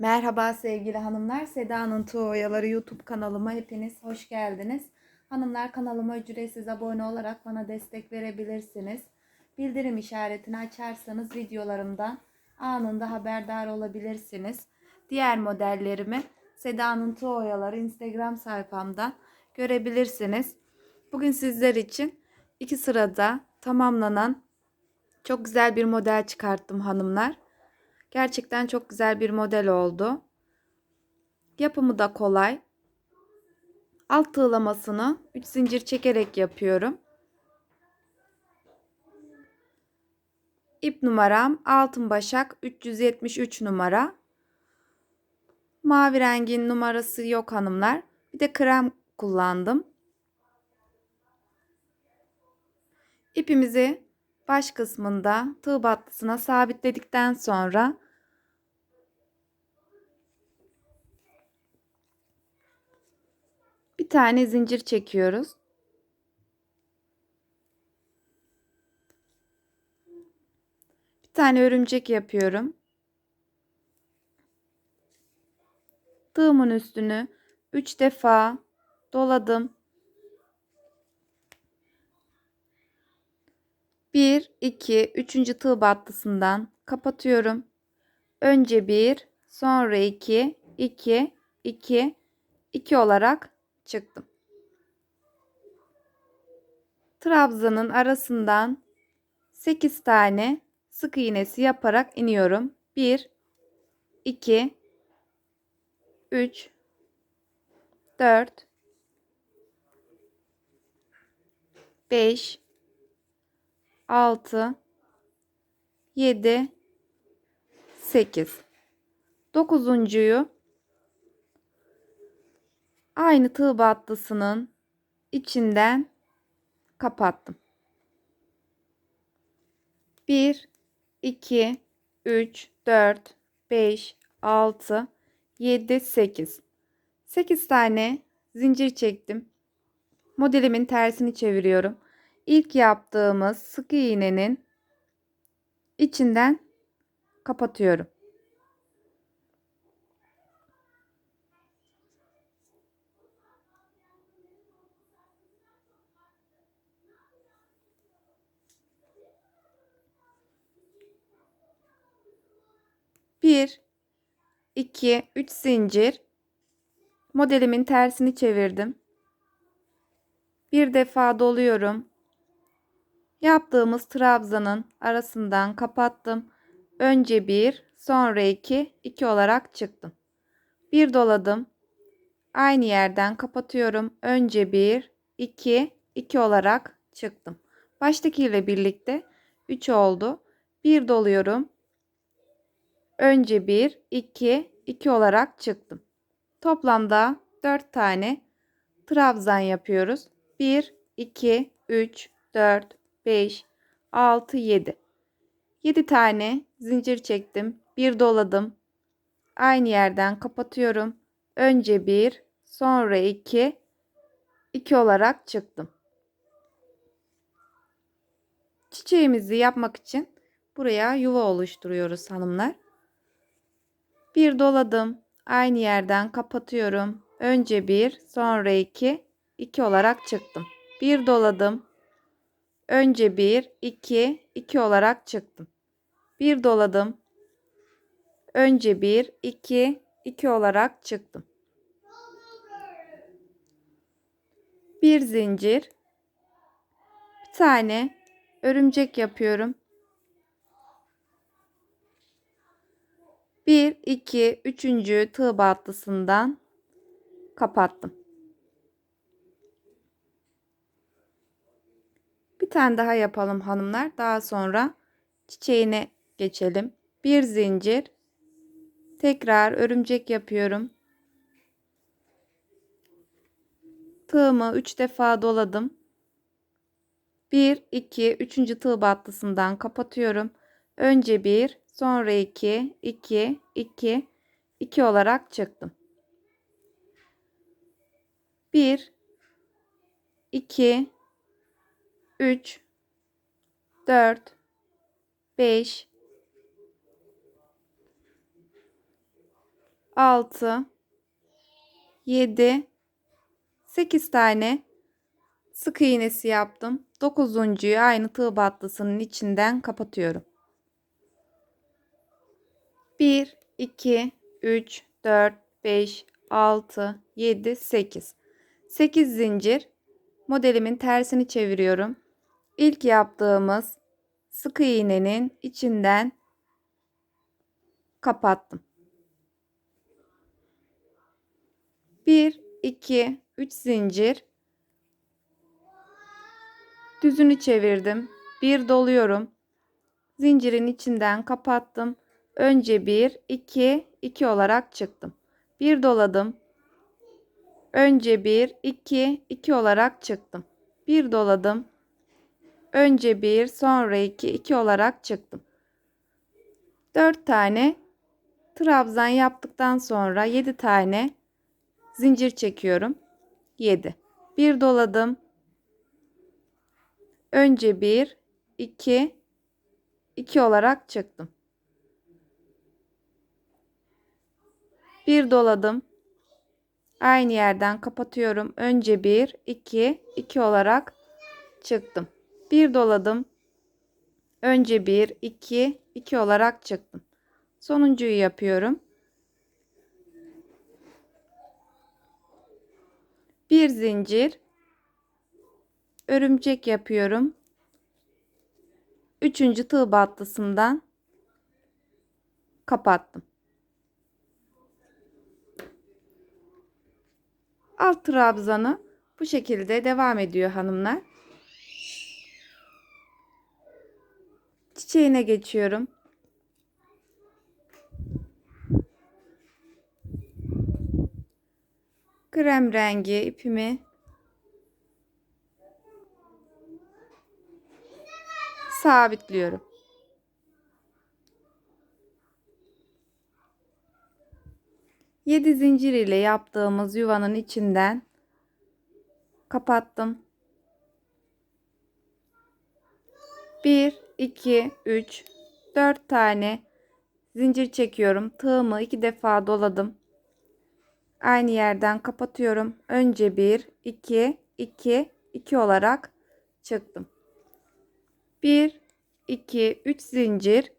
Merhaba sevgili hanımlar. Seda'nın Tuğ Oyaları YouTube kanalıma hepiniz hoş geldiniz. Hanımlar kanalıma ücretsiz abone olarak bana destek verebilirsiniz. Bildirim işaretini açarsanız videolarımdan anında haberdar olabilirsiniz. Diğer modellerimi Seda'nın Tuğ Oyaları Instagram sayfamdan görebilirsiniz. Bugün sizler için iki sırada tamamlanan çok güzel bir model çıkarttım hanımlar. Gerçekten çok güzel bir model oldu. Yapımı da kolay. Alt tığlamasını 3 zincir çekerek yapıyorum. İp numaram altın başak 373 numara. Mavi rengin numarası yok hanımlar. Bir de krem kullandım. İpimizi baş kısmında tığ battısına sabitledikten sonra bir tane zincir çekiyoruz. Bir tane örümcek yapıyorum. Tığımın üstünü 3 defa doladım. 1 2 3. tığ battısından kapatıyorum. Önce 1, sonra 2, 2, 2, 2 olarak çıktım. Trabzanın arasından 8 tane sık iğnesi yaparak iniyorum. 1 2 3 4 5 6 7 8 dokuzuncuyu aynı tığ battısının içinden kapattım. 1 2 3 4 5 6 7 8 8 tane zincir çektim. Modelimin tersini çeviriyorum. İlk yaptığımız sık iğnenin içinden kapatıyorum. Bir, iki, üç zincir. Modelimin tersini çevirdim. Bir defa doluyorum. Yaptığımız trabzanın arasından kapattım. Önce bir, sonra iki, iki olarak çıktım. Bir doladım. Aynı yerden kapatıyorum. Önce bir, iki, iki olarak çıktım. Baştaki ile birlikte 3 oldu. Bir doluyorum. Önce 1, 2, 2 olarak çıktım. Toplamda 4 tane trabzan yapıyoruz. 1, 2, 3, 4, 5, 6, 7. 7 tane zincir çektim. Bir doladım. Aynı yerden kapatıyorum. Önce 1, sonra 2, 2 olarak çıktım. Çiçeğimizi yapmak için buraya yuva oluşturuyoruz hanımlar. Bir doladım. Aynı yerden kapatıyorum. Önce 1, sonra 2, 2 olarak çıktım. Bir doladım. Önce 1, 2, 2 olarak çıktım. Bir doladım. Önce 1, 2, 2 olarak çıktım. Bir zincir. Bir tane örümcek yapıyorum. 1, 2, 3. tığ battısından kapattım. Bir tane daha yapalım hanımlar. Daha sonra çiçeğine geçelim. Bir zincir. Tekrar örümcek yapıyorum. Tığımı 3 defa doladım. 1, 2, 3. tığ battısından kapatıyorum. Önce 1, sonra 2, 2, 2, 2 olarak çıktım. 1, 2, 3, 4, 5, 6 7 8 tane sık iğnesi yaptım. Dokuzuncuyu aynı tığ battısının içinden kapatıyorum. 1 2 3 4 5 6 7 8 8 zincir modelimin tersini çeviriyorum. İlk yaptığımız sık iğnenin içinden kapattım. 1 2 3 zincir düzünü çevirdim. Bir doluyorum. Zincirin içinden kapattım. Önce 1 2 2 olarak çıktım. Bir doladım. Önce 1 2 2 olarak çıktım. Bir doladım. Önce 1 sonra 2 2 olarak çıktım. 4 tane trabzan yaptıktan sonra 7 tane zincir çekiyorum. 7. Bir doladım. Önce 1 2 2 olarak çıktım. Bir doladım. Aynı yerden kapatıyorum. Önce 1 2 2 olarak çıktım. Bir doladım. Önce 1 2 2 olarak çıktım. Sonuncuyu yapıyorum. Bir zincir örümcek yapıyorum. Üçüncü tığ battısından kapattım. Alt trabzanı bu şekilde devam ediyor hanımlar. Çiçeğine geçiyorum. Krem rengi ipimi sabitliyorum. Yedi zincir ile yaptığımız yuvanın içinden kapattım. 1 2 3 4 tane zincir çekiyorum. Tığımı iki defa doladım. Aynı yerden kapatıyorum. Önce 1 2 2 2 olarak çıktım. 1 2 3 zincir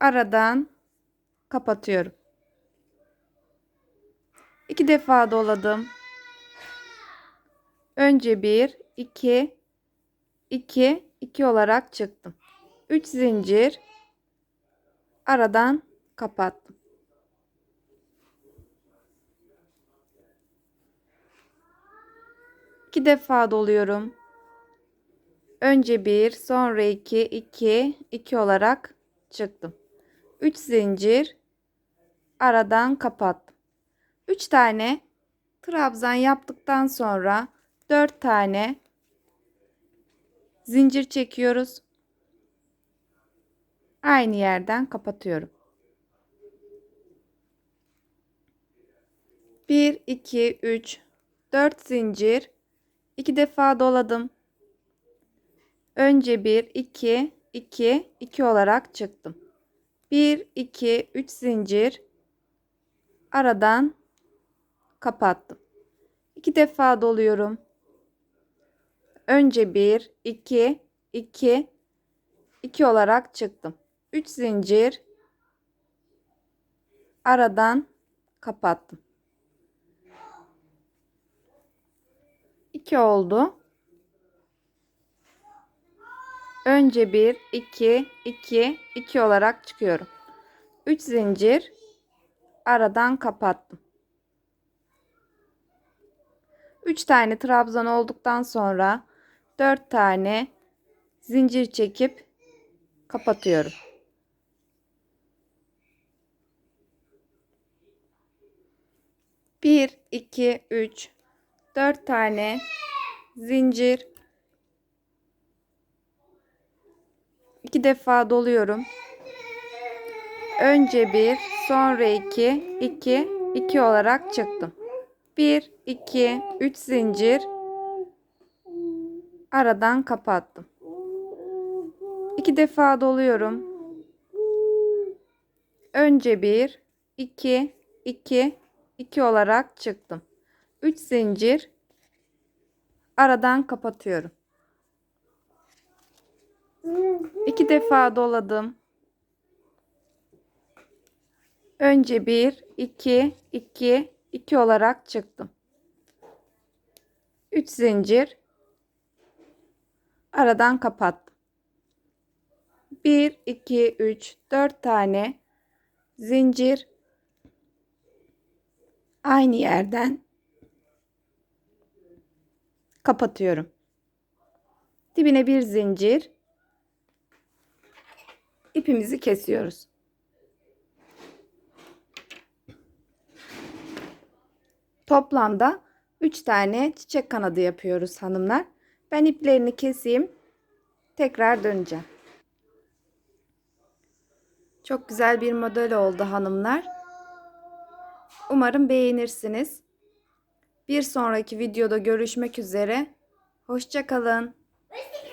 aradan kapatıyorum. İki defa doladım. Önce 1 2 2 2 olarak çıktım. 3 zincir aradan kapattım. İki defa doluyorum. Önce 1, sonra 2, 2, 2 olarak çıktım. 3 zincir aradan kapattım. 3 tane trabzan yaptıktan sonra 4 tane zincir çekiyoruz. Aynı yerden kapatıyorum. 1 2 3 4 zincir 2 defa doladım. Önce 1 2 2 2 olarak çıktım. 1 2 3 zincir aradan kapattım. 2 defa doluyorum. Önce 1 2 2 2 olarak çıktım. 3 zincir aradan kapattım. 2 oldu. Önce 1 2 2 2 olarak çıkıyorum. 3 zincir aradan kapattım. 3 tane trabzan olduktan sonra 4 tane zincir çekip kapatıyorum. Bir, iki, üç, dört tane zincir. iki defa doluyorum. Önce bir, sonra iki, iki, iki olarak çıktım. Bir, iki, üç zincir aradan kapattım. İki defa doluyorum. Önce bir, iki, 2 2 olarak çıktım. 3 zincir aradan kapatıyorum. 2 defa doladım. Önce 1 2 2 2 olarak çıktım. 3 zincir aradan kapattım. 1 2 3 4 tane zincir aynı yerden kapatıyorum. Dibine bir zincir ipimizi kesiyoruz. Toplamda 3 tane çiçek kanadı yapıyoruz hanımlar. Ben iplerini keseyim. Tekrar döneceğim. Çok güzel bir model oldu hanımlar. Umarım beğenirsiniz. Bir sonraki videoda görüşmek üzere. Hoşçakalın. Hoşçakalın.